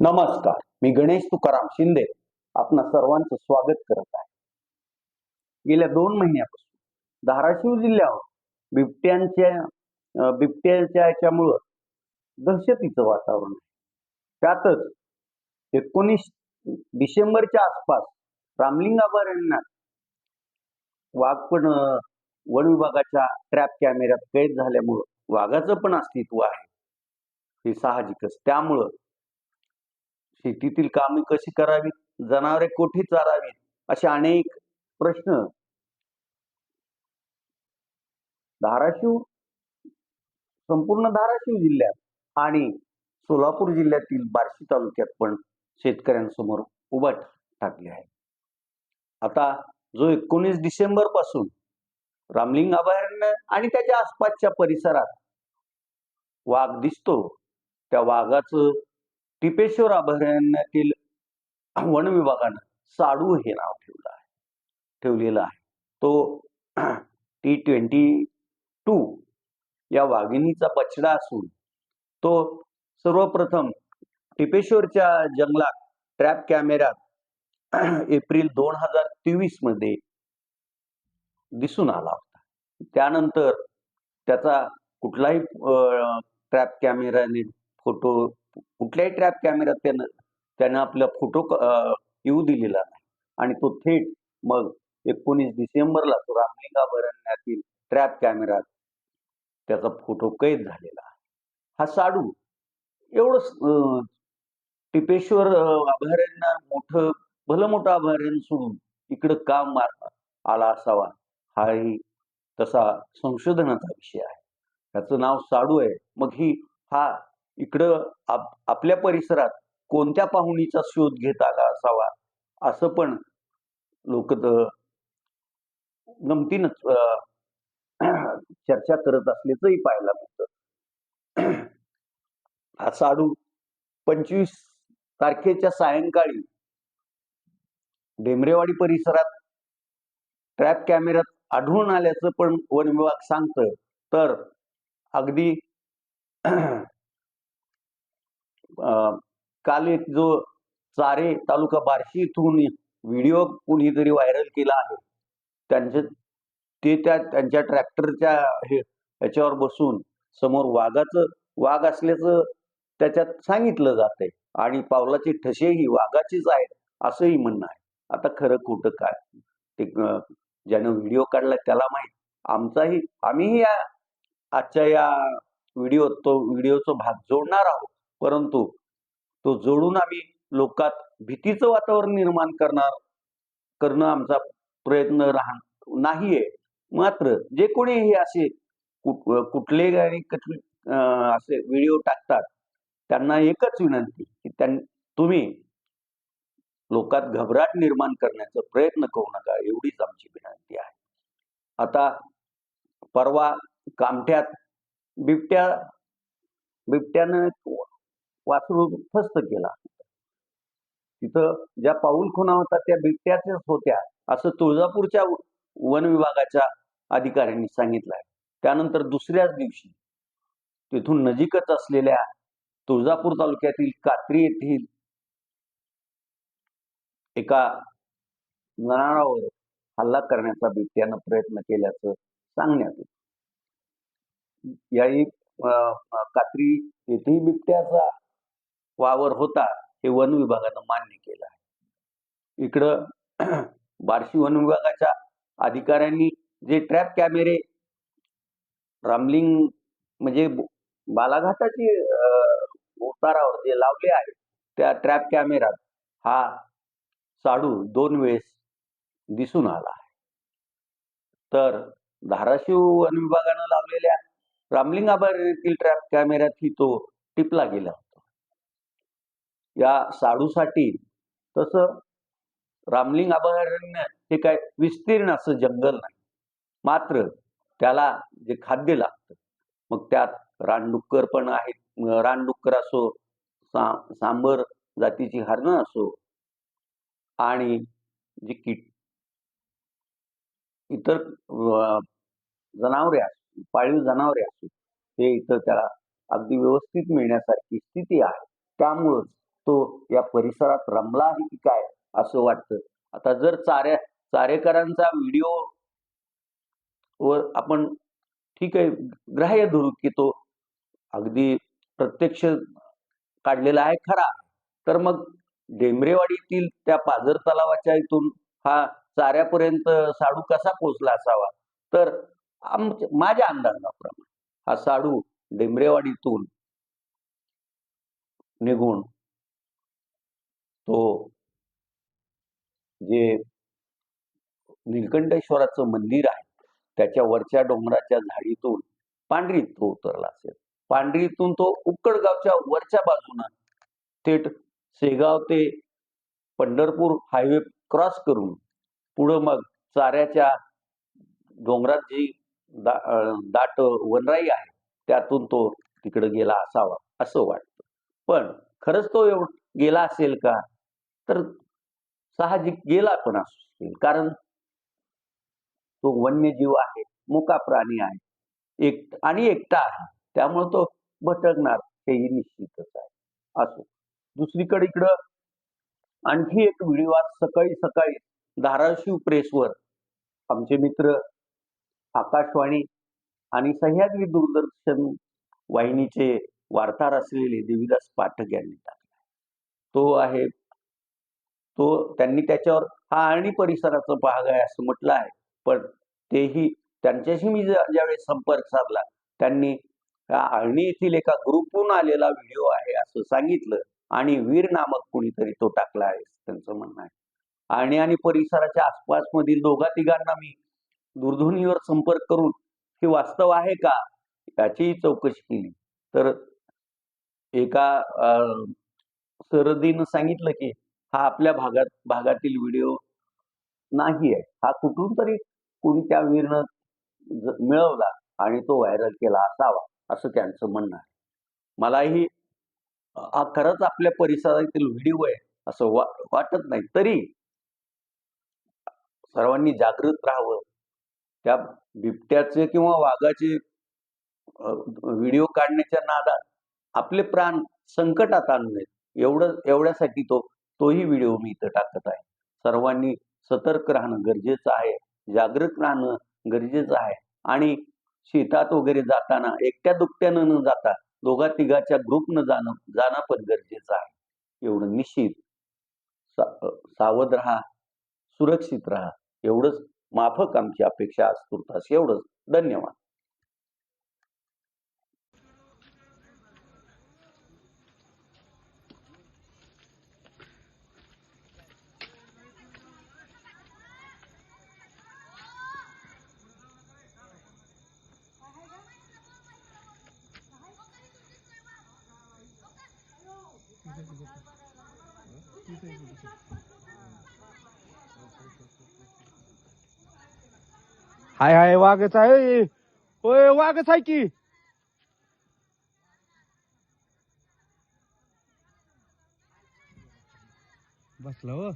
नमस्कार. मी गणेश तुकाराम शिंदे. आपणा सर्वांचं स्वागत करत आहे. गेल्या दोन महिन्यापासून धाराशिव जिल्ह्यावर बिबट्यांच्या बिबट्याच्या याच्यामुळं दहशतीचं वातावरण आहे. त्यातच एकोणीस डिसेंबरच्या आसपास रामलिंग अभयारण्यात वाघ पण वन विभागाच्या ट्रॅप कॅमेऱ्यात कैद झाल्यामुळं वाघाचं पण अस्तित्व आहे. हे साहजिकच. त्यामुळं शेतीतील कामे कशी करावीत? जनावरे कोठे चारावीत? असे अनेक प्रश्न. धाराशिव संपूर्ण धाराशिव जिल्ह्यात आणि सोलापूर जिल्ह्यातील बार्शी तालुक्यात पण शेतकऱ्यांसमोर उभा टाकले आहे. आता जो एकोणीस डिसेंबरपासून रामलिंग अभयारण्य आणि त्याच्या आसपासच्या परिसरात वाघ दिसतो त्या वाघाचं टिपेश्वर अभयारण्यातील वन विभागानं साडू हे नाव ठेवलं आहे. ठेवलेलं आहे. तो टी ट्वेंटी टू या वाघिणीचा बछडा असून तो सर्वप्रथम टिपेश्वरच्या जंगलात ट्रॅप कॅमेऱ्यात एप्रिल दोन हजार तेवीसमध्ये दिसून आला होता. त्यानंतर त्याचा कुठलाही ट्रॅप कॅमेऱ्याने फोटो कुठल्याही ट्रॅप कॅमेऱ्यात त्यानं त्यानं आपला फोटो येऊ दिलेला नाही. आणि तो थेट मग एकोणीस डिसेंबरला तो रामलिंग अभयारण्यातील ट्रॅप कॅमेऱ्यात त्याचा फोटो कैद झालेला आहे. हा साडू एवढं टिपेश्वर अभयारण्य मोठं भलं मोठं अभयारण्य सोडून इकडं का मार आला असावा हाही तसा संशोधनाचा विषय आहे. त्याचं नाव साडू आहे. मग ही हा इकडं आप आपल्या परिसरात कोणत्या पाहुणीचा शोध घेत आला असावा? असं पण लोक गमतीनच चर्चा करत असल्याचंही पाहायला मिळतं. हा साडू पंचवीस तारखेच्या सायंकाळी डेमरेवाडी परिसरात ट्रॅप कॅमेऱ्यात आढळून आल्याचं पण वन विभाग सांगतं तर अगदी काल एक जो चारे तालुका बार्शी इथून व्हिडिओ कुणीतरी व्हायरल केला आहे. त्यांचे ते त्या त्यांच्या ट्रॅक्टरच्या हे ह्याच्यावर बसून समोर वाघाचं वाघ असल्याचं त्याच्यात सांगितलं जातंय. आणि पावलाचे ठसेही वाघाचीच आहेत असंही म्हणणं आहे. आता खरं खोटं काय? ते ज्यानं व्हिडिओ काढला त्याला माहीत. आमचाही आम्हीही या आजच्या या व्हिडिओ तो व्हिडिओचा भाग जोडणार आहोत. परंतु तो जोडून आम्ही लोकात भीतीचं वातावरण निर्माण करणार करणं आमचा प्रयत्न राहण नाहीये. मात्र जे कोणी हे असे कुठ- कुठले आणि असे व्हिडिओ टाकतात त्यांना एकच विनंती की त्यां तुम्ही लोकात घबराट निर्माण करण्याचा प्रयत्न करू नका एवढीच आमची विनंती आहे. आता परवा कामठ्यात बिबट्या बिबट्यानं वासरून फस्त केला. तिथं ज्या पाऊल खुणा होता त्या बिबट्याच्याच होत्या असं तुळजापूरच्या वन विभागाच्या अधिकाऱ्यांनी सांगितलं आहे त्यानंतर दुसऱ्याच दिवशी तिथून नजीकच असलेल्या तुळजापूर तालुक्यातील कात्री येथील एका जनावरावर हल्ला करण्याचा बिबट्यानं प्रयत्न केल्याचं सांगण्यात येत. याही कात्री येथेही बिबट्याचा वावर होता हे वन विभागानं मान्य केलं आहे. इकडं बार्शी वन विभागाच्या अधिकाऱ्यांनी जे ट्रॅप कॅमेरे रामलिंग म्हणजे बालाघाटाचे बालाघाटाची उतारावर जे लावले आहेत त्या ट्रॅप कॅमेरात हा साडू दोन वेळेस दिसून आला आहे. तर धाराशिव वन विभागानं लावलेल्या रामलिंग अभयारण्यातील ट्रॅप कॅमेऱ्यातही तो टिपला गेला होता. या साडूसाठी तसं रामलिंग अभयारण्य हे काय विस्तीर्ण असं जंगल नाही. मात्र त्याला जे खाद्य लागतं मग त्यात रानडुक्कर पण आहेत. रानडुक्कर असो सा सांबर जातीची हरणं असो आणि जी कीट इतर जनावरे असो पाळीव जनावरे असो हे इथं त्याला अगदी व्यवस्थित मिळण्यासारखी स्थिती आहे. त्यामुळंच तो या परिसरात रमला आहे की काय असं वाटतं? आता जर चाऱ्या चारेकरांचा व्हिडिओ वर आपण ठीक आहे ग्राह्य धरू की तो अगदी प्रत्यक्ष काढलेला आहे खरा. तर मग डेमरेवाडीतील त्या पाझर तलावाच्या इथून हा चाऱ्यापर्यंत साडू कसा पोचला असावा? तर माझ्या अंदाजाप्रमाणे हा साडू डेमरेवाडीतून निघून तो जे नीलकंठेश्वराचं मंदिर आहे त्याच्या वरच्या डोंगराच्या झाडीतून पांढरीत तो उतरला असेल. पांढरीतून तो उक्कडगावच्या वरच्या बाजूनं थेट शेगाव ते पंढरपूर हायवे क्रॉस करून पुढं मग चाऱ्याच्या डोंगरात जी दा दाट वनराई आहे त्यातून तो तिकडे गेला असावा असं वाटतं. पण खरंच तो एव गेला असेल का? तर साहजिक गेला पण असेल कारण तो वन्यजीव आहे मुका प्राणी आहे एक आणि एकटा आहे. त्यामुळे तो भटकणार हेही निश्चितच आहे. असो. दुसरीकडे इकडं आणखी एक व्हिडिओ आज सकाळी सकाळी धाराशिव प्रेसवर आमचे मित्र आकाशवाणी आणि सह्याद्री दूरदर्शन वाहिनीचे वार्ताहर असलेले देवीदास पाठक यांनी टाकला तो आहे तो त्यांनी त्याच्यावर हा आळणी परिसराचा भाग आहे असं म्हटलं आहे. पण तेही त्यांच्याशी मी ज्यावेळेस संपर्क साधला त्यांनी आळणी येथील एका ग्रुपहून आलेला व्हिडिओ आहे असं सांगितलं आणि वीर नामक कुणीतरी तो टाकला आहे त्यांचं म्हणणं आहे. आणि आणि परिसराच्या आसपासमधील दोघा तिघांना मी दूरध्वनीवर संपर्क करून हे वास्तव आहे का? याचीही चौकशी केली. तर एका सरदीनं सांगितलं की हा आपल्या भागात भागातील व्हिडिओ नाही आहे. हा कुठून तरी कुणी त्या वीरनं मिळवला आणि तो व्हायरल केला असावा असं त्यांचं म्हणणं आहे. मलाही हा खरंच आपल्या परिसरातील व्हिडिओ आहे असं वा वाटत नाही. तरी सर्वांनी जागृत राहावं. त्या बिबट्याचे किंवा वाघाचे व्हिडिओ काढण्याच्या नादात आपले प्राण संकटात आणू नयेत. एवढं एवढ्यासाठी तो तोही व्हिडिओ मी इथं टाकत आहे. सर्वांनी सतर्क राहणं गरजेचं आहे जागृत राहणं गरजेचं आहे आणि शेतात वगैरे जाताना एकट्या दुकट्यानं न जाता दोघा तिघाच्या ग्रुपनं जाणं जाणं पण गरजेचं आहे. एवढं निश्चित सा- सावध राहा सुरक्षित राहा. एवढंच माफक आमची अपेक्षा आज तुर्तास एवढंच. धन्यवाद. हाय हाय वाघच आहे. होय वाघच आहे की. बसला हो.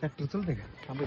ट्रॅक्टर चलते का? थांबे